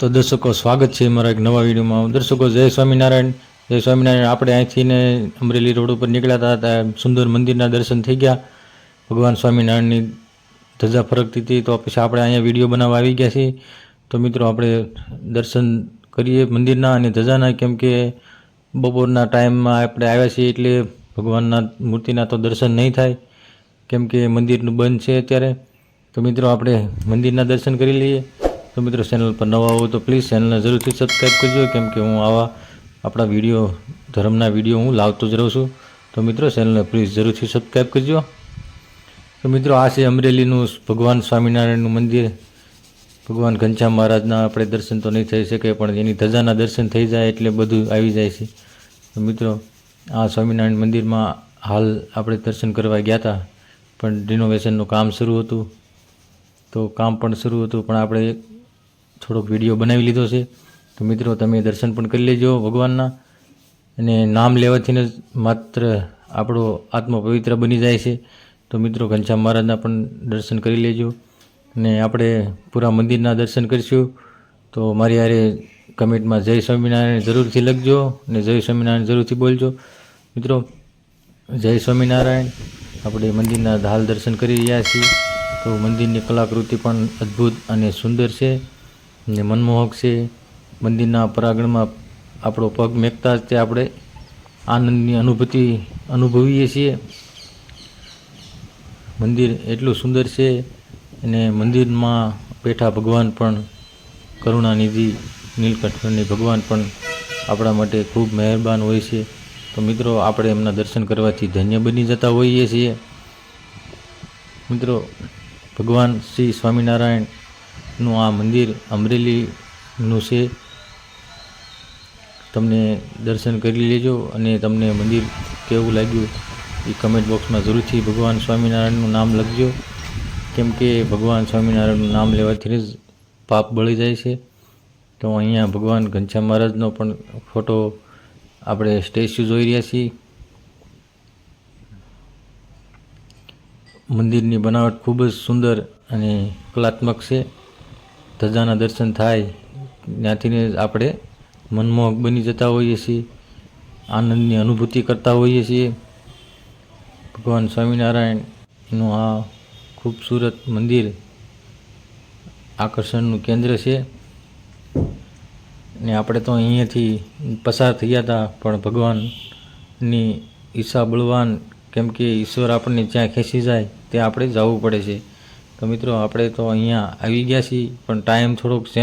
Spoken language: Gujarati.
તો દર્શકો, સ્વાગત છે મારા એક નવા વિડીયોમાં. દર્શકો, જય સ્વામિનારાયણ. જય સ્વામિનારાયણ. આપણે અહીંથી ને અમરેલી રોડ ઉપર નીકળ્યા હતા. ત્યાં સુંદર મંદિરના દર્શન થઈ ગયા. ભગવાન સ્વામિનારાયણની ધજા ફરકતી હતી. તો પછી આપણે અહીંયા વીડિયો બનાવવા આવી ગયા છીએ. તો મિત્રો, આપણે દર્શન કરીએ મંદિરના અને ધજાના. કેમ કે બપોરના ટાઈમમાં આપણે આવ્યા છીએ એટલે ભગવાનના મૂર્તિના તો દર્શન નહીં થાય. કેમ કે મંદિરનું બંધ છે અત્યારે. તો મિત્રો, આપણે મંદિરના દર્શન કરી લઈએ. તો મિત્રો ચેનલ પર નવા હો તો પ્લીઝ ચેનલને જરૂરથી સબસ્ક્રાઈબ કરજો. કેમ કે હું આવા આપણા વીડિયો ધર્મના વીડિયો હું લાવતો જ રહું છું. તો મિત્રો ચેનલને પ્લીઝ જરૂરથી સબસ્ક્રાઈબ કરજો. તો મિત્રો આ છે અમરેલીનું ભગવાન સ્વામિનારાયણનું મંદિર. ભગવાન ઘનશ્યામ મહારાજના આપણે દર્શન તો નહીં થઈ શકે, પણ એની ધજાના દર્શન થઈ જાય એટલે બધું આવી જાય છે. તો મિત્રો, આ સ્વામિનારાયણ મંદિરમાં હાલ આપણે દર્શન કરવા ગયા હતા, પણ રિનોવેશનનું કામ શરૂ હતું. તો કામ પણ શરૂ હતું, પણ આપણે થોડોક વીડિયો બનાવી લીધો છે. તો મિત્રો, તમે દર્શન પણ કરી લેજો ભગવાનના. અને નામ લેવાથી જ માત્ર આપણો આત્મા પવિત્ર બની જાય છે. તો મિત્રો, ઘનશ્યામ મહારાજના પણ દર્શન કરી લેજો. અને આપણે પૂરા મંદિરના દર્શન કરીશું. તો મારી હારે કમેન્ટમાં જય સ્વામિનારાયણ જરૂરથી લખજો અને જય સ્વામિનારાયણ જરૂરથી બોલજો. મિત્રો, જય સ્વામિનારાયણ. આપણે મંદિરના ધાલ દર્શન કરી રહ્યા છીએ. તો મંદિરની કલાકૃતિ પણ અદ્ભુત અને સુંદર છે. અને મનમોહક છે. મંદિરના પરાગણમાં આપણો પગ મેકતા જ તે આપણે આનંદની અનુભૂતિ અનુભવીએ છીએ. મંદિર એટલું સુંદર છે અને મંદિરમાં બેઠા ભગવાન પણ, કરુણાનિધિ નીલકંઠની ભગવાન પણ આપણા માટે ખૂબ મહેરબાન હોય છે. તો મિત્રો, આપણે એમના દર્શન કરવાથી ધન્ય બની જતા હોઈએ છીએ. મિત્રો, ભગવાન શ્રી સ્વામિનારાયણનું આ મંદિર અમરેલીનું છે. તમને દર્શન કરી લેજો અને તમને મંદિર કેવું લાગ્યું એ કમેન્ટ બોક્સમાં જરૂરથી ભગવાન સ્વામિનારાયણનું નામ લખજો. કેમ કે ભગવાન સ્વામિનારાયણનું નામ લેવાથી જ પાપ બળી જાય છે. તો અહીંયા ભગવાન ઘનશ્યામ મહારાજનો પણ ફોટો આપણે સ્ટેચ્યુ જોઈ રહ્યા છીએ. મંદિરની બનાવટ ખૂબ જ સુંદર અને કલાત્મક છે. ધજાના દર્શન થાય, ત્યાંથીને આપણે મનમોહક બની જતા હોઈએ છીએ, આનંદની અનુભૂતિ કરતા હોઈએ છીએ. ભગવાન સ્વામિનારાયણનું આ ખૂબસૂરત મંદિર આકર્ષણનું કેન્દ્ર છે. ને આપણે તો અહીંયાથી પસાર થયા હતા, પણ ભગવાનની ઈચ્છા બળવાન, કેમ કે ઈશ્વર આપણને જ્યાં ખેંચી જાય, ત્યાં આપણે જવું પડે છે. તો મિત્રો આપણે તો અહીંયા આવી ગયા છીએ પણ ટાઈમ થોડોક ચેન્જ